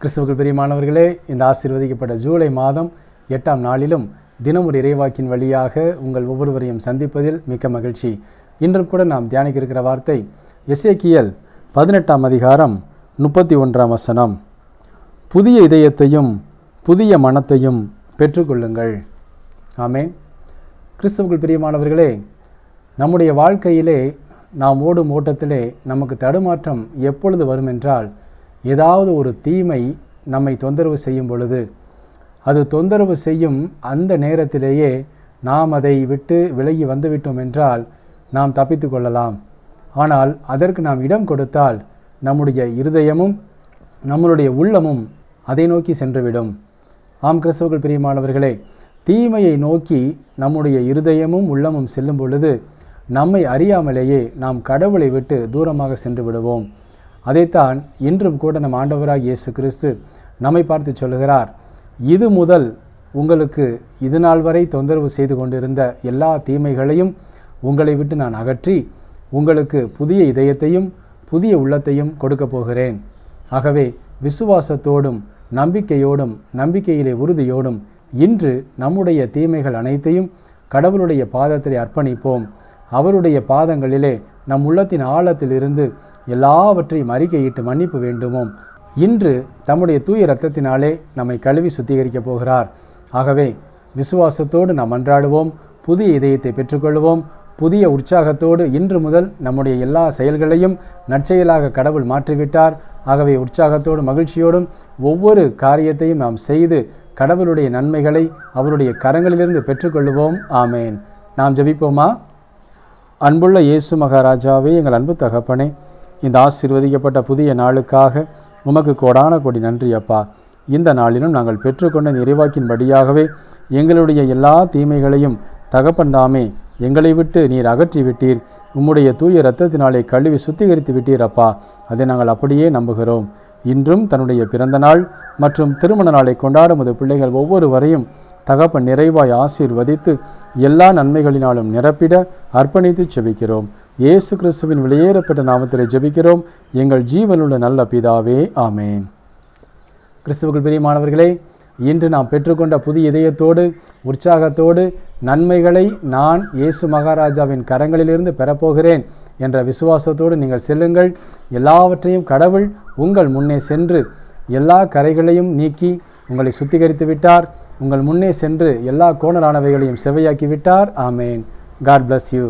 கிறிஸ்துவர்கள் பெரியமானவர்களே இந்த ஆசீர்வதிக்கப்பட்ட ஜூலை மாதம் எட்டாம் நாளிலும் தினமொரு இறைவாக்கின் வழியாக உங்கள் ஒவ்வொருவரையும் சந்திப்பதில் மிக்க மகிழ்ச்சி. இன்றும் கூட நாம் தியானிக்க இருக்கிற வார்த்தை எசேக்கியல் பதினெட்டாம் அதிகாரம் முப்பத்தி ஒன்றாம் வசனம். புதிய இதயத்தையும் புதிய மனத்தையும் பெற்றுக்கொள்ளுங்கள். ஆமே கிறிஸ்துவுக்குள் பிரியமானவர்களே நம்முடைய வாழ்க்கையிலே நாம் ஓடும் ஓட்டத்திலே நமக்கு தடுமாற்றம் எப்பொழுது வரும் என்றால் ஏதாவது ஒரு தீமை நம்மை தொந்தரவு செய்யும் பொழுது அது தொந்தரவு செய்யும் அந்த நேரத்திலேயே நாம் அதை விட்டு விலகி வந்துவிட்டோம் என்றால் நாம் தப்பித்து கொள்ளலாம். ஆனால் அதற்கு நாம் இடம் கொடுத்தால் நம்முடைய இருதயமும் நம்மளுடைய உள்ளமும் அதை நோக்கி சென்றுவிடும். ஆம் கிறிஸ்தவர்கள் பிரியமானவர்களே தீமையை நோக்கி நம்முடைய இருதயமும் உள்ளமும் செல்லும் பொழுது நம்மை அறியாமலேயே நாம் கடவுளை விட்டு தூரமாக சென்று விடுவோம். அதைத்தான் இன்றும் கூட நம் ஆண்டவராக இயேசு கிறிஸ்து நம்மை பார்த்து சொல்லுகிறார். இது முதல் உங்களுக்கு இது நாள் வரை தொந்தரவு செய்து கொண்டிருந்த எல்லா தீமைகளையும் உங்களை விட்டு நான் அகற்றி உங்களுக்கு புதிய இதயத்தையும் புதிய உள்ளத்தையும் கொடுக்கப் போகிறேன். ஆகவே விசுவாசத்தோடும் நம்பிக்கையோடும் நம்பிக்கையிலே உறுதியோடும் இன்று நம்முடைய தீமைகள் அனைத்தையும் கடவுளுடைய பாதத்திலே அர்ப்பணிப்போம். அவருடைய பாதங்களிலே நம் உள்ளத்தின் ஆழத்திலிருந்து எல்லாவற்றையும் அறிக்கையிட்டு மன்னிப்பு வேண்டுமோம் இன்று தம்முடைய தூய இரத்தத்தினாலே நம்மை கழுவி சுத்திகரிக்கப் போகிறார். ஆகவே விசுவாசத்தோடு நாம் அன்றாடுவோம் புதிய இதயத்தை பெற்றுக்கொள்வோம் புதிய உற்சாகத்தோடு இன்று முதல் நம்முடைய எல்லா செயல்களையும் நற்செயலாக கடவுள் மாற்றிவிட்டார். ஆகவே உற்சாகத்தோடும் மகிழ்ச்சியோடும் ஒவ்வொரு காரியத்தையும் நாம் செய்து கடவுளுடைய நன்மைகளை அவருடைய கரங்களிலிருந்து பெற்றுக்கொள்வோம். ஆமேன். நாம் ஜபிப்போமா? அன்புள்ள இயேசு மகாராஜாவே எங்கள் அன்பு தகப்பனே இந்த ஆசீர்வதிக்கப்பட்ட புதிய நாளுக்காக உமக்கு கோடான கொடி நன்றி அப்பா. இந்த நாளிலும் நாங்கள் பெற்றுக்கொண்ட நிறைவாக்கின்படியாகவே எங்களுடைய எல்லா தீமைகளையும் தகப்பன் தாமே எங்களை விட்டு நீர் அகற்றி விட்டீர். உம்முடைய தூய இரத்தத்தினாலே கழுவி சுத்திகரித்து விட்டீர் அப்பா. அதை நாங்கள் அப்படியே நம்புகிறோம். இன்றும் தன்னுடைய பிறந்த நாள் மற்றும் திருமண நாளை கொண்டாடும் முது பிள்ளைகள் ஒவ்வொருவரையும் தகப்பன் நிறைவாய் ஆசீர்வதித்து எல்லா நன்மைகளினாலும் நிரப்பிட அர்ப்பணித்து செவிக்கிறோம் இயேசு கிறிஸ்துவின் வெளியேறப்பட்ட நாமத்திலே ஜெபிக்கிறோம். எங்கள் ஜீவனுள்ள நல்ல பிதாவே ஆமேன். கிறிஸ்துவுக்குள் பிரியமானவர்களே இன்று நாம் பெற்றுக்கொண்ட புதிய இதயத்தோடு உற்சாகத்தோடு நன்மைகளை நான் இயேசு மகாராஜாவின் கரங்களிலிருந்து பெறப்போகிறேன் என்ற விசுவாசத்தோடு நீங்கள் செல்லுங்கள். எல்லாவற்றையும் கடவுள் உங்கள் முன்னே சென்று எல்லா கரைகளையும் நீக்கி உங்களை சுத்திகரித்து விட்டார். உங்கள் முன்னே சென்று எல்லா கோணலானவைகளையும் செவையாக்கி விட்டார். ஆமேன். God bless you